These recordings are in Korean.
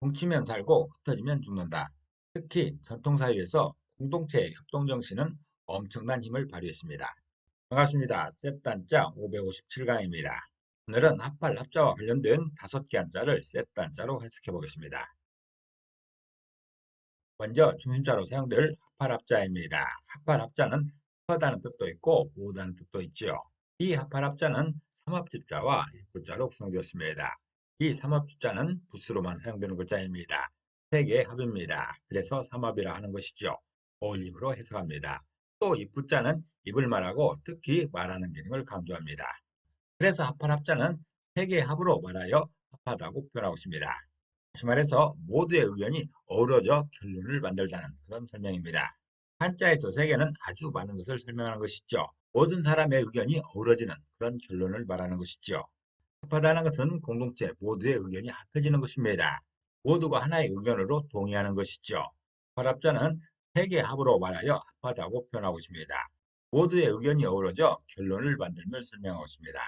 뭉치면 살고 흩어지면 죽는다. 특히 전통사회에서 공동체의 협동정신은 엄청난 힘을 발휘했습니다. 반갑습니다. 셋단자 557강입니다. 오늘은 합발 합자와 관련된 다섯 개 한자를 셋단자로 해석해 보겠습니다. 먼저 중심자로 사용될 합발 합자입니다. 합발 합자는 합하다는 뜻도 있고 모으다는 뜻도 있지요. 이 합발 합자는 삼합집자와 입구자로 구성되었습니다. 이 삼합집자는 부수로만 사용되는 글자입니다. 세 개의 합입니다. 그래서 삼합이라 하는 것이죠. 어울림으로 해석합니다. 또 입구자는 입을 말하고 특히 말하는 기능을 강조합니다. 그래서 합한 합자는 세 개의 합으로 말하여 합하다고 표현하고 있습니다. 다시 말해서 모두의 의견이 어우러져 결론을 만들다는 그런 설명입니다. 한자에서 세 개는 아주 많은 것을 설명하는 것이죠. 모든 사람의 의견이 어우러지는 그런 결론을 말하는 것이죠. 합하다는 것은 공동체 모두의 의견이 합해지는 것입니다. 모두가 하나의 의견으로 동의하는 것이죠. 합합자는 세 개의 합으로 말하여 합하다고 표현하고 있습니다. 모두의 의견이 어우러져 결론을 만들며 설명하고 있습니다.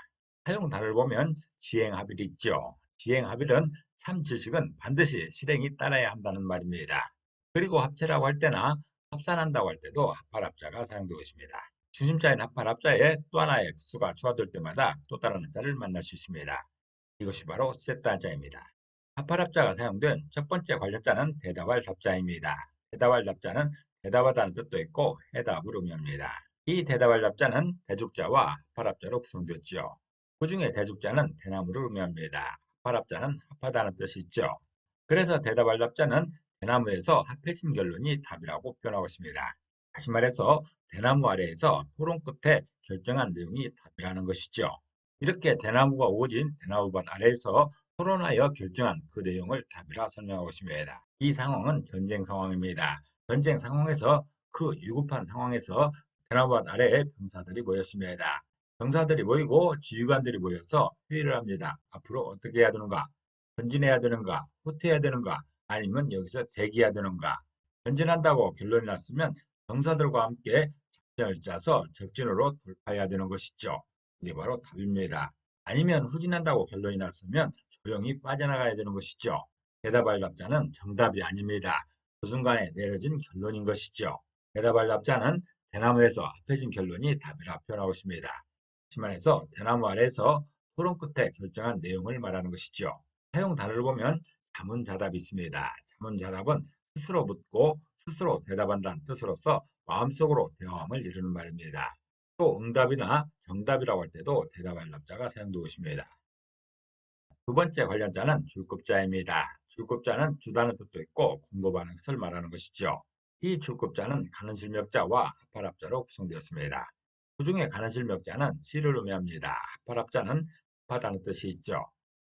사용단을 보면 지행합일이 있죠. 지행합일은 참 지식은 반드시 실행이 따라야 한다는 말입니다. 그리고 합체라고 할 때나 합산한다고 할 때도 합할합자가 사용되고 있습니다. 중심자인 합할합자에 또 하나의 수가 추가될 때마다 또 다른 한자를 만날 수 있습니다. 이것이 바로 세트 한자입니다. 합할합자가 사용된 첫 번째 관련자는 대답할 답자입니다. 대답할 답자는 대답하다는 뜻도 있고 해답을 의미합니다. 이 대답할 답자는 대죽자와 합할합자로 구성되었지요. 그 중에 대죽자는 대나무를 의미합니다. 합할합자는 합하다는 뜻이 있죠. 그래서 대답할 답자는 대나무에서 합해진 결론이 답이라고 표현하고 있습니다. 다시 말해서 대나무 아래에서 토론 끝에 결정한 내용이 답이라는 것이죠. 이렇게 대나무가 오진 대나무밭 아래에서 토론하여 결정한 그 내용을 답이라 설명하고 있습니다. 이 상황은 전쟁 상황입니다. 전쟁 상황에서 그 위급한 상황에서 대나무밭 아래에 병사들이 모였습니다. 병사들이 모이고 지휘관들이 모여서 회의를 합니다. 앞으로 어떻게 해야 되는가? 전진해야 되는가? 후퇴해야 되는가? 아니면 여기서 대기해야 되는가? 전진한다고 결론이 났으면 병사들과 함께 작전을 짜서 적진으로 돌파해야 되는 것이죠. 이게 바로 답입니다. 아니면 후진한다고 결론이 났으면 조용히 빠져나가야 되는 것이죠. 대답할 답자는 정답이 아닙니다. 그 순간에 내려진 결론인 것이죠. 대답할 답자는 대나무에서 합해진 결론이 답이라 표현하고 있습니다. 심한해서 대나무 아래에서 토론 끝에 결정한 내용을 말하는 것이죠. 사용 단어를 보면 자문자답이 있습니다. 자문자답은 스스로 묻고 스스로 대답한다는 뜻으로서 마음속으로 대화함을 이루는 말입니다. 또 응답이나 정답이라고 할 때도 대답할 답자가 사용되고 있습니다. 두 번째 관련자는 줄급자입니다. 줄급자는 주다는 뜻도 있고 공급하는 것을 말하는 것이죠. 이 줄급자는 가는 실명자와 합할합자로 구성되었습니다. 그 중에 가는 실명자는 시를 의미합니다. 합할합자는 합하다는 뜻이 있죠.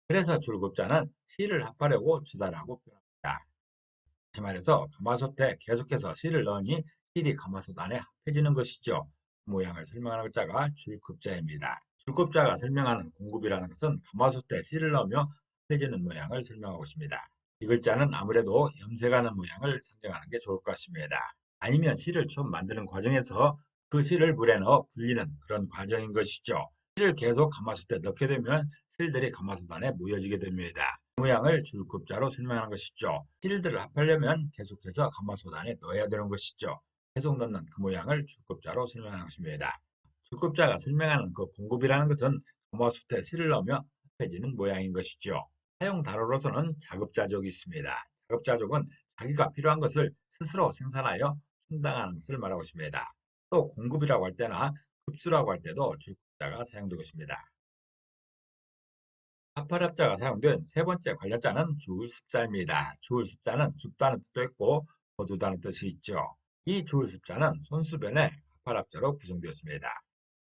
그래서 줄급자는 시를 합하려고 주다라고 표현합니다. 다시 말해서 가마솥에 계속해서 시를 넣으니 실이 가마솥 안에 합해지는 것이죠. 모양을 설명하는 글자가 줄급자입니다. 줄급자가 설명하는 공급이라는 것은 가마솥에 씨를 넣으며 합해지는 모양을 설명하고 있습니다. 이 글자는 아무래도 염색하는 모양을 상징하는 게 좋을 것 같습니다. 아니면 씨를 처음 만드는 과정에서 그 씨를 물에 넣어 불리는 그런 과정인 것이죠. 씨를 계속 가마솥에 넣게 되면 실들이 가마솥 안에 모여지게 됩니다. 그 모양을 줄급자로 설명하는 것이죠. 실들을 합하려면 계속해서 가마솥 안에 넣어야 되는 것이죠. 계속 넣는 그 모양을 줄급자로 설명하는 것입니다. 줄급자가 설명하는 그 공급이라는 것은 가마솥에 실을 넣으며 합해지는 모양인 것이죠. 사용 단어로서는 자급자족이 있습니다. 자급자족은 자기가 필요한 것을 스스로 생산하여 충당하는 것을 말하고 있습니다. 또 공급이라고 할 때나 급수라고 할 때도 줄급자가 사용되고 있습니다. 합할합자가 사용된 세 번째 관련자는 주울습자입니다. 주울습자는 줍다는 뜻도 있고 거두다는 뜻이 있죠. 이 주울습자는 손수변의 합할합자로 구성되었습니다.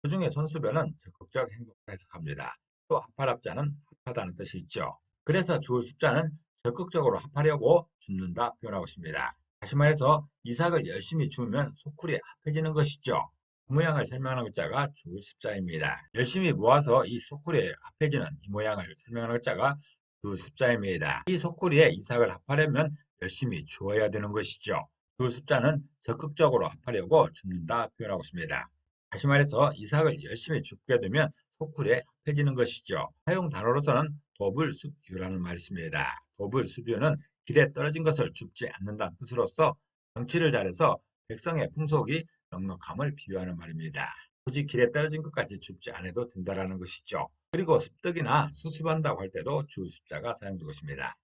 그 중에 손수변은 적극적 행동을 해석합니다. 또 합할합자는 합하다는 뜻이 있죠. 그래서 주울습자는 적극적으로 합하려고 줍는다 표현하고 있습니다. 다시 말해서 이삭을 열심히 주면 소쿠리 합해지는 것이죠. 그 모양을 설명하는 글자가 주울습자입니다. 열심히 모아서 이 소쿠리에 합해지는 이 모양을 설명하는 글자가 주울습자입니다. 이 소쿠리에 이삭을 합하려면 열심히 주어야 되는 것이죠. 주울습자는 적극적으로 합하려고 줍는다 표현하고 있습니다. 다시 말해서 이삭을 열심히 줍게 되면 소쿠리에 합해지는 것이죠. 사용 단어로서는 도불수유라는 말이 있습니다. 도불수유는 길에 떨어진 것을 줍지 않는다는 뜻으로서 정치를 잘해서 백성의 풍속이 넉넉함을 비유하는 말입니다. 굳이 길에 떨어진 것까지 줍지 않아도 된다라는 것이죠. 그리고 습득이나 수습한다고 할 때도 주습자가 사용되고 있습니다.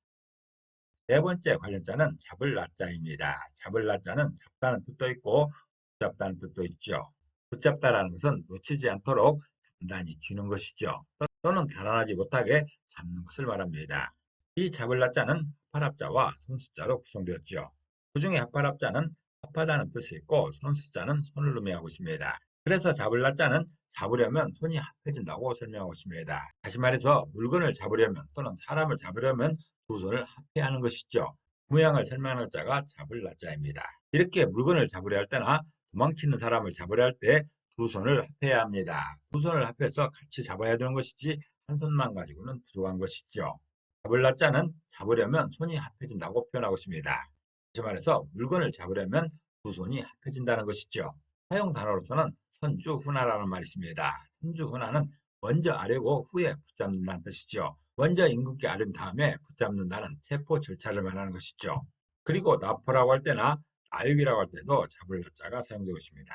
네 번째 관련자는 잡을 낮자입니다. 잡을 낮자는 잡다는 뜻도 있고 붙잡다는 뜻도 있죠. 붙잡다라는 것은 놓치지 않도록 단단히 쥐는 것이죠. 또는 달아나지 못하게 잡는 것을 말합니다. 이 잡을 낮자는 합할합자와 손수자로 구성되었죠. 그 중에 합할합자는 합하다는 뜻이 있고 손수자는 손을 의미하고 있습니다. 그래서 잡을 낮자는 잡으려면 손이 합해진다고 설명하고 있습니다. 다시 말해서 물건을 잡으려면 또는 사람을 잡으려면 두 손을 합해야 하는 것이죠. 모양을 설명하는 자가 잡을 낮자입니다. 이렇게 물건을 잡으려 할 때나 도망치는 사람을 잡으려 할 때 두 손을 합해야 합니다. 두 손을 합해서 같이 잡아야 되는 것이지 한 손만 가지고는 부족한 것이죠. 잡을 낮자는 잡으려면 손이 합해진다고 표현하고 있습니다. 다시 말해서 물건을 잡으려면 두 손이 합해진다는 것이죠. 사용 단어로서는 선주훈화라는 말이 있습니다. 선주훈화는 먼저 아래고 후에 붙잡는다는 뜻이죠. 먼저 임금께 아른 다음에 붙잡는다는 체포 절차를 말하는 것이죠. 그리고 납포라고 할 때나 나육이라고 할 때도 잡을 자가 사용되고 있습니다.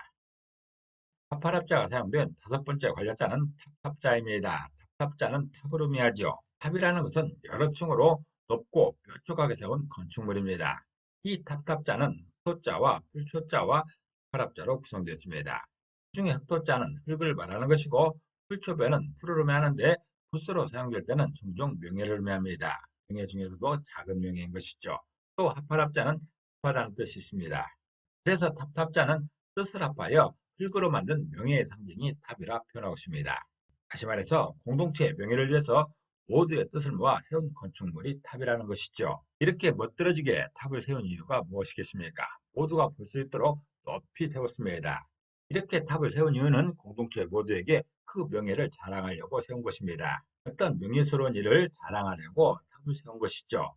합할합자가 사용된 다섯 번째 관련자는 탑탑자입니다. 탑탑자는 탑을 의미하죠. 탑이라는 것은 여러 층으로 높고 뾰족하게 세운 건축물입니다. 이 탑탑자는 흑토자와 풀초자와 합할합자로 구성되었습니다. 그 중에 흑토자는 흙을 말하는 것이고 풀초배는 풀을 의미하는데 붓으로 사용될 때는 종종 명예를 의미합니다. 명예 중에서도 작은 명예인 것이죠. 또 합할합자는 합하다는 뜻이 있습니다. 그래서 탑탑자는 뜻을 합하여 흙으로 만든 명예의 상징이 탑이라 표현하고 있습니다. 다시 말해서 공동체의 명예를 위해서 모두의 뜻을 모아 세운 건축물이 탑이라는 것이죠. 이렇게 멋들어지게 탑을 세운 이유가 무엇이겠습니까? 모두가 볼 수 있도록 높이 세웠습니다. 이렇게 탑을 세운 이유는 공동체 모두에게 그 명예를 자랑하려고 세운 것입니다. 어떤 명예스러운 일을 자랑하려고 탑을 세운 것이죠.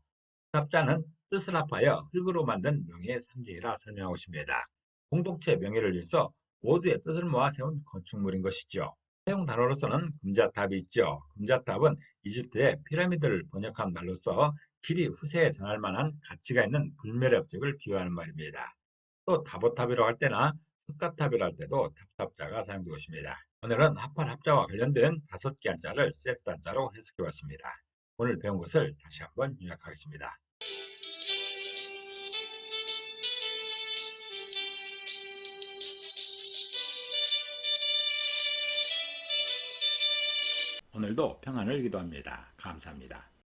탑자는 뜻을 합하여 흙으로 만든 명예의 상징이라 설명하고 있습니다. 공동체 명예를 위해서 모두의 뜻을 모아 세운 건축물인 것이죠. 사용 단어로서는 금자탑이 있죠. 금자탑은 이집트의 피라미드를 번역한 말로서 길이 후세에 전할 만한 가치가 있는 불멸의 업적을 비유하는 말입니다. 또 다보탑이라고 할 때나 석가탑이라 할 때도 탑탑자가 사용되고 있습니다. 오늘은 합할 합자와 관련된 다섯 개 한자를 세트 한자로 해석해 봤습니다. 오늘 배운 것을 다시 한번 요약하겠습니다. 오늘도 평안을 기도합니다. 감사합니다.